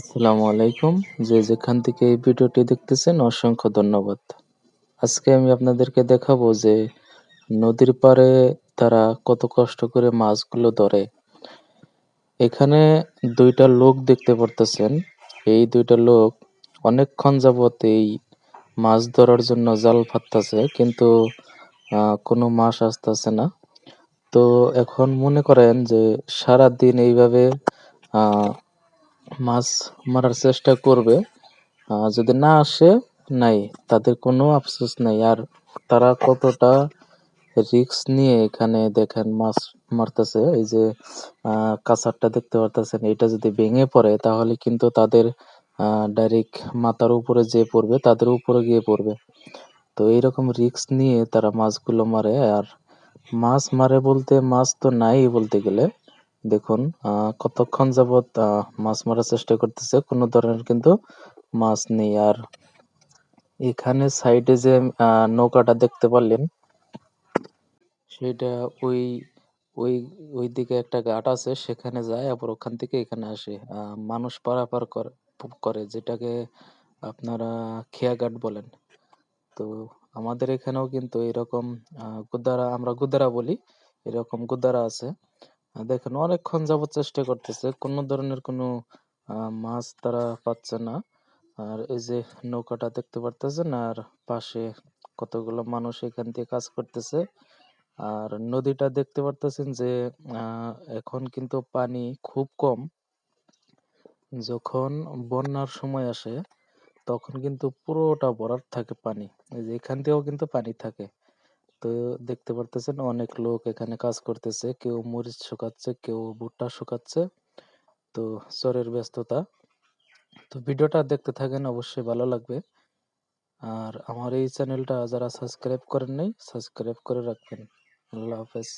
আসসালামু আলাইকুম। যে যেখান থেকে এই ভিডিওটি দেখতেছেন, অসংখ্য ধন্যবাদ। আজকে আমি আপনাদেরকে দেখাবো যে নদীর পাড়ে তারা কত কষ্ট করে মাছগুলো ধরে। এখানে দুইটা লোক দেখতে পারতেছেন। এই দুইটা লোক অনেকক্ষণ যাবত এই মাছ ধরার জন্য জাল ফাততেছে কিন্তু কোনো মাছ আসতেছে না। তো এখন মনে করেন যে সারা দিন এইভাবে মাছ মারার চেষ্টা করবে। আহ, যদি না আসে নাই। তাদের কোনো আফসোস নাই। আর তারা কতটা রিস্ক নিয়ে এখানে দেখেন মাছ মারতেছে এই যে আহ, দেখতে পারতেছেন এটা যদি ভেঙে পড়ে তাহলে কিন্তু তাদের ডাইরেক্ট মাথার উপরে যে পড়বে তাদের উপরে গিয়ে পড়বে। তো এইরকম রিস্ক নিয়ে তারা মাছগুলো মারে। আর মাছ মারে বলতে মাছ তো নাই বলতে গেলে। দেখুন আহ, কতক্ষণ যাবত আহ, মাছ মারার চেষ্টা করতেছে কোনো ধরনের কিন্তু মাছ নেই। আর এখানে সাইডে যে আহ, নৌকাটা দেখতে পারলেন সেটা ওই ওই ওইদিকে একটা ঘাট আছে সেখানে যায় আবার ওখান থেকে এখানে আসে। আহ, মানুষ পারাপার করে করে যেটাকে আপনারা খেয়াঘাট বলেন। তো আমাদের এখানেও কিন্তু এরকম আহ, গুদারা আমরা গুদারা বলি এরকম গুদারা আছে। দেখেন, অনেকক্ষণ যাবত চেষ্টা করতেছে। কোনো ধরনের কোনো মাছ তারা পাচ্ছে না। আর এই যে নৌকাটা দেখতে পারতেছেন, আর পাশে কতগুলো মানুষ এখান দিয়ে কাজ করতেছে। আর নদীটা দেখতে পারতেছেন যে এখন কিন্তু পানি খুব কম। যখন বন্যার সময় আসে, তখন কিন্তু পুরোটা ভরাট থাকে পানি। এই যে এখান দিয়েও কিন্তু পানি থাকে। তো দেখতে পারতেছেন অনেক লোক এখানে কাজ করতেছে। কেউ মরিচ শুকাচ্ছে, কেউ ভুট্টা শুকাচ্ছে। তো চরের ব্যস্ততা। তো ভিডিওটা দেখতে থাকেন অবশ্যই ভালো লাগবে। আর আমার এই চ্যানেলটা যারা সাবস্ক্রাইব করেন নাই, সাবস্ক্রাইব করে রাখবেন। আল্লাহ হাফেজ।